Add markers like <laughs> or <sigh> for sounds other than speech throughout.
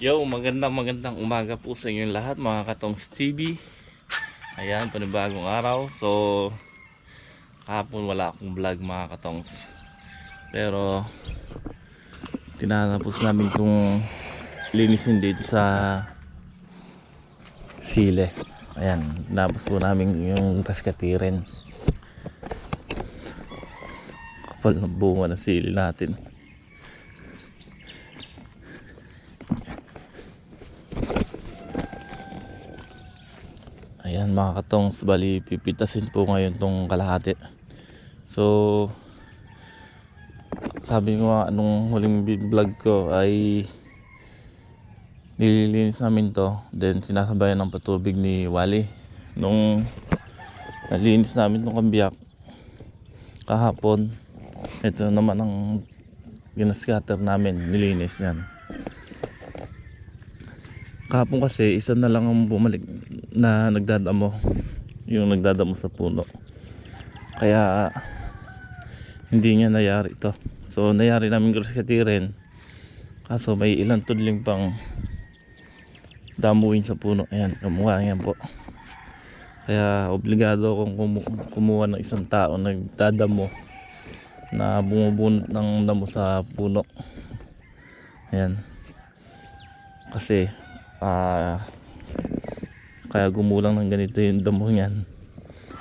Yo, magandang magandang umaga po sa inyong lahat mga Katongs TV. Ayan, panibagong araw. So, kahapon wala akong vlog mga Katongs. Pero, tinatapos namin itong linisin dito sa sile. Ayan, tinapos po namin yung paskatirin. Kapal ng bunga ng sili natin. Ayan mga katongs, bali pipitasin po ngayon tong kalahati. So, sabi ko nga nung huling vlog ko ay nililinis namin to. Then sinasabayan ng patubig ni Wally. Nung nalinis namin tong kambiyak kahapon, ito naman ang ginascatter namin, nilinis yan. Kahapon kasi isa na lang ang bumalik na nagdadamo yung nagdadamo sa puno. Kaya hindi niya nayari ito. So nayari namin graskatirin kaso may ilang tudling pang damuin sa puno. Ayan kamukha yan po. Kaya obligado akong kumu kumuha ng isang tao nagdadamo na bumubunot ng damo sa puno. Ayan. Kasi ah kaya gumulang ng ganito yung damo niyan.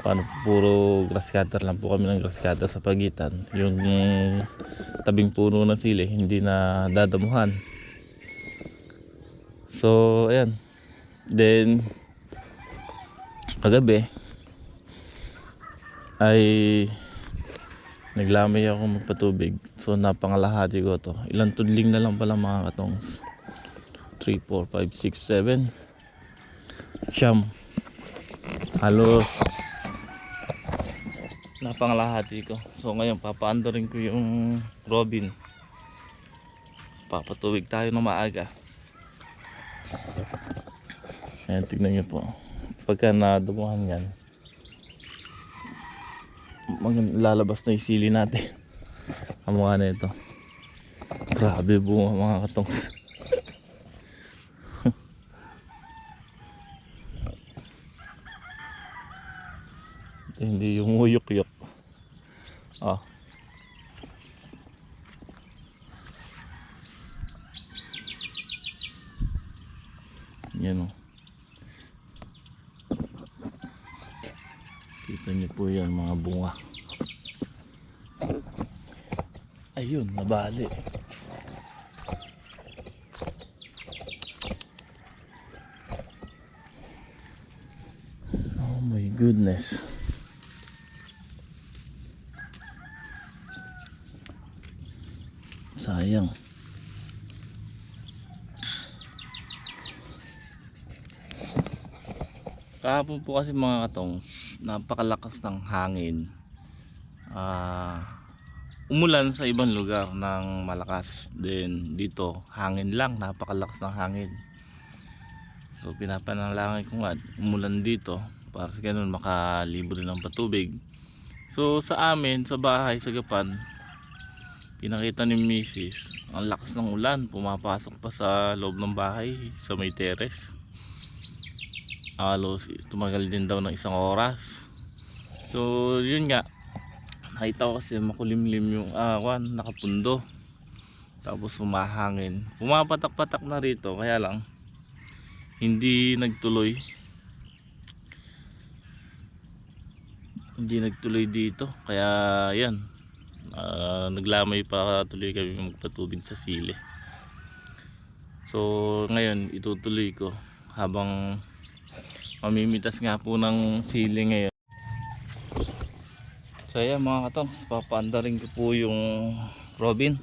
Paano puro grass cutter lang po kami ng grass cutter sa pagitan. Yung tabing puno ng sili hindi na dadamuhan. So ayan. Then kagabi ay naglamay ako magpatubig. So napangalahati ko to. Ilang tudling na lang pala mga katongs. 3, 4, 5, 6, 7 siyam. Halos. Napangalahati ko so ngayon papaandarin ko yung robin. Papatuwig tayo na maaga. Ayan tignan nyo po. Pagka nadumuhan yan lalabas na yung sili natin. <laughs> Ang mukha na ito. Grabe bunga mga katongs hindi yung uyok-yok ah. Yan o kita niyo po yan mga bunga. Ayun nabali. Oh my goodness sayang. Kahapon po kasi mga katong napakalakas ng hangin. Ah umulan sa ibang lugar ng malakas din dito. Hangin lang napakalakas ng hangin. So pinapanalangin ko nga umulan dito para sa ganun makalibre ng patubig. So sa amin sa bahay sa Gapan pinakita ni Mrs. ang lakas ng ulan pumapasok pa sa loob ng bahay sa may teres halos tumagal din daw ng isang oras. So yun nga. Nakita ko kasi makulimlim yung awan nakapundo. Tapos umahangin pumapatak-patak na rito kaya lang hindi nagtuloy. Hindi nagtuloy dito kaya yan uh, naglamay pa tuloy kami magpatubig sa sili. So ngayon itutuloy ko habang mamimitas nga po ng sili ngayon. So ayan mga katongs papaandarin ko po yung robin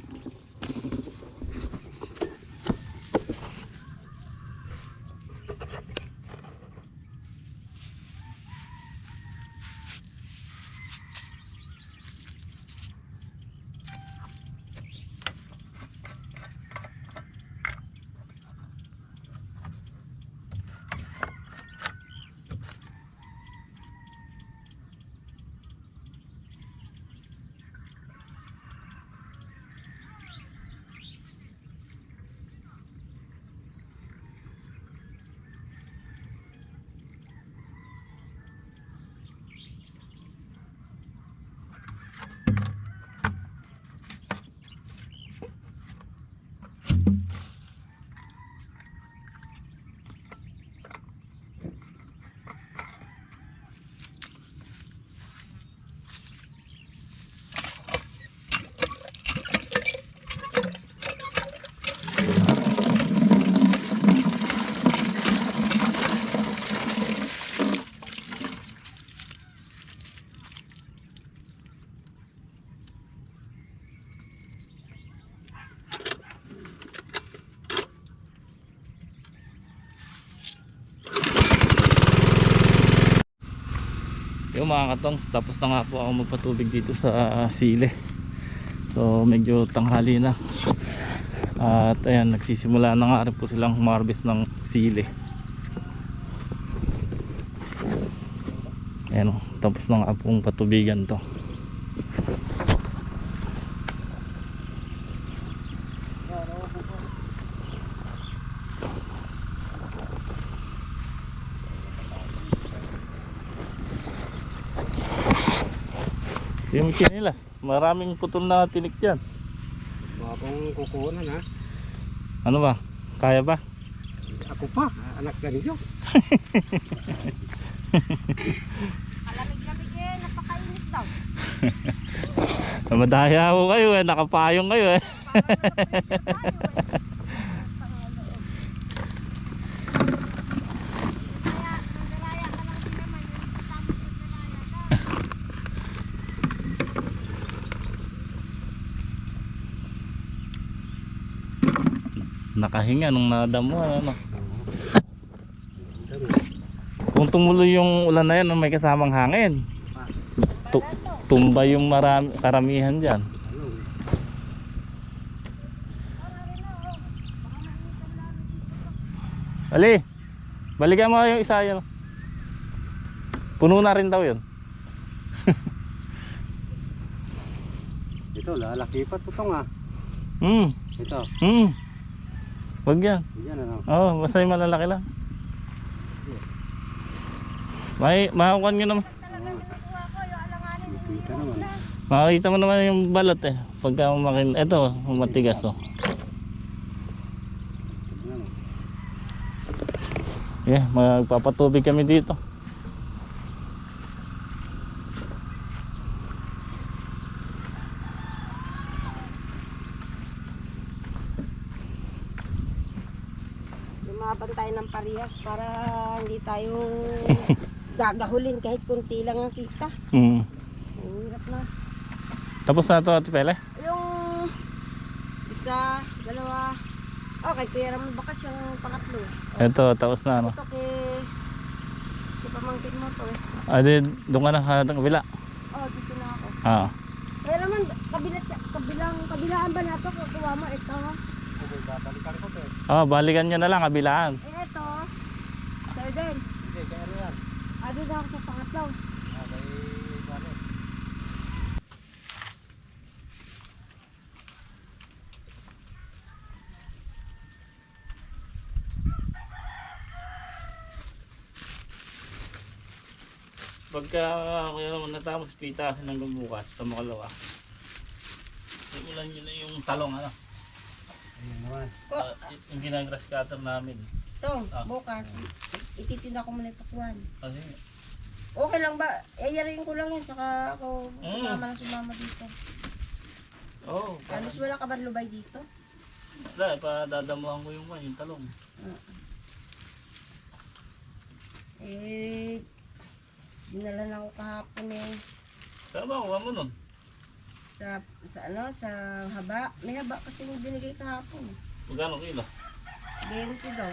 mga katong, tapos na nga po ako magpatubig dito sa sile. So medyo tanghali na. At ayan, nagsisimula na nga rin po silang humarbis ng sile. Ayan tapos na nga pong patubigan to. Yung kinilas, maraming putol na tinik dyan. Mga pong kukunan ha. Ano ba? Kaya ba? Ako pa, anak ka ni Diyos. <laughs> Kalamig-lamig eh, napakainit daw. Madaya ko kayo eh, nakapayong kayo eh. Kaya, nandaraya ka lang din naman, yung tapos nandaraya ka. Nakahinga nung nadamuhan ano. Kung tumuloy yung ulan na yan, may kasamang hangin. Tu- tumba yung marami, karamihan dyan. Ali, balikan mo yung isa yan. Puno na rin daw yun. Ito, lalaki pa ito nga. Hmm, Ito, hmm. Wag yan. yan ano. Oo, oh, basta yung malalaki lang. May, makakuha nyo naman. Kita naman. Makakita mo naman yung balot eh. Pagka makin... Ito, matigas oh. Yeah, magpapatubig kami dito. Lumaban tayo ng parehas para hindi tayo <laughs> gagahulin kahit kunti lang ang kita. Mm. Ang hirap na. Tapos na to Ate Pele? Yung isa, dalawa. Oh, kay Kuya Ramon Bakas yung pangatlo. Oh, Ito, tapos na ano. Ito kay, kay pamangkin mo to. Ah, di, doon ka na sa kabila. Oh, dito na ako. Ah. Kaya naman, kabilat, kabilang, kabilaan ba nato? Kukuha mo ito. Okay, babalikan ko to eh. Ah, balikan nyo na lang, kabilaan. Eh, din. Hindi, kaya ano yan? Ah, dito ako sa pangatlo. Okay, ano? Pagka kaya naman natapos pitasin ng bukas sa makalawa. Simulan nyo na yung talong ano. Ayan naman. Ko, Ah, yung ginagrass cutter namin. ito, Ah. bukas. Ititinda ko muna ito kuwan. Kasi Okay lang ba? Ayarin ko lang yan, saka ako Mm. sumama na sumama dito. Oh, Halos wala ka ba lubay dito? wala, padadamuhan ko yung, yung talong. Eh, dinala na ako kahapon eh. Saan ba kuha mo nun? Sa, sa ano, sa haba. May haba kasi yung binigay kahapon. Magkano kilo? 20 daw.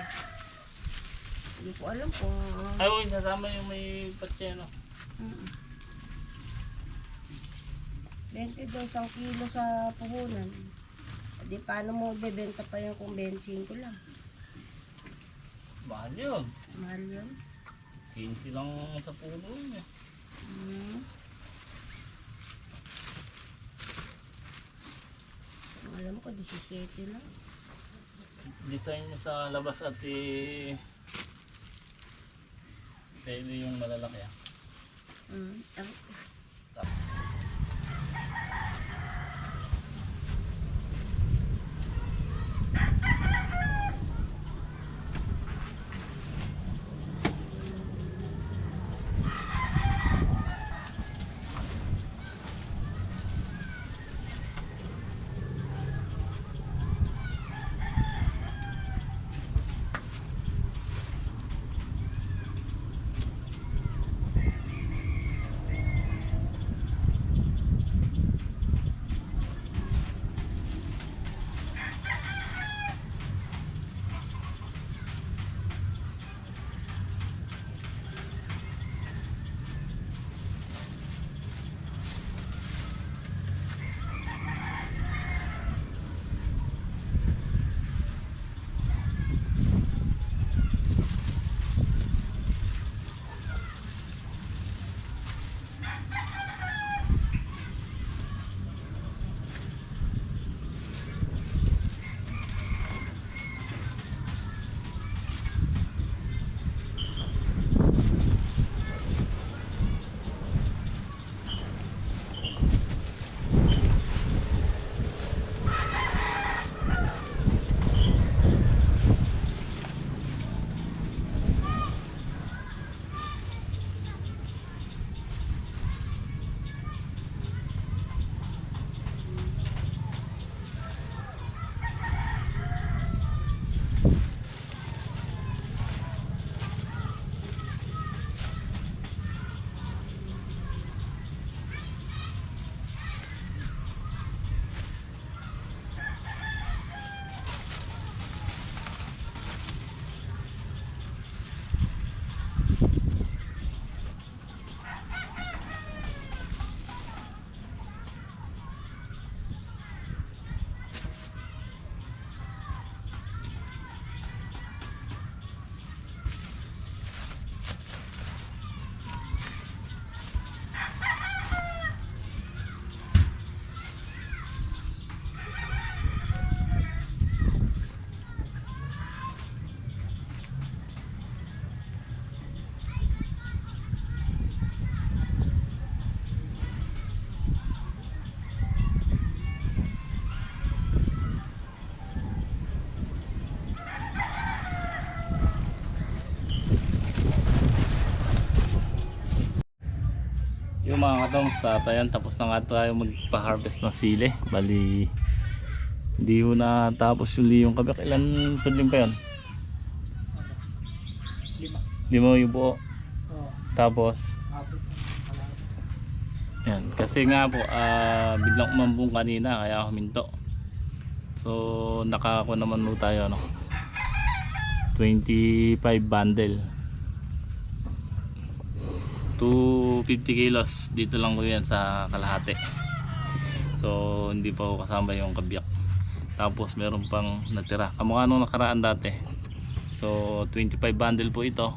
Hindi ko alam kung... Ay, huwag sasama yung may patseno. Mm. 20 daw isang kilo sa puhunan. Di paano mo bebenta pa yun kung 25 ko lang. Mahal yun. Mahal yun. 15 lang sa puno yun eh. Mm. Alam ko, 17 lang. Design mo sa labas at i... Pwede yung malalaki ah. Mm. Mga katong sa tayan tapos na nga tayo magpa-harvest ng sili. Bali hindi ho na tapos yung liyong kabyak. Ilan tudling pa yun? Lima. Lima yung buo. Tapos yan. Kasi nga po ah, biglang umambong kanina kaya huminto. So nakako naman ho tayo no. 25 bundle. 250 kilos. Dito lang ko yan sa kalahati. So hindi pa ko kasama yung kabyak. Tapos meron pang natira. Kamukha nung nakaraan dati. So 25 bundle po ito.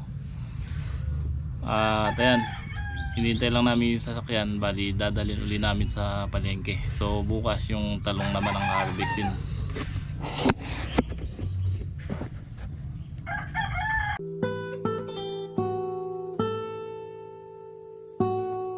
At ayan. Hinintay lang namin yung sasakyan. Bali dadalhin uli namin sa palengke. So bukas yung talong naman ang harvestin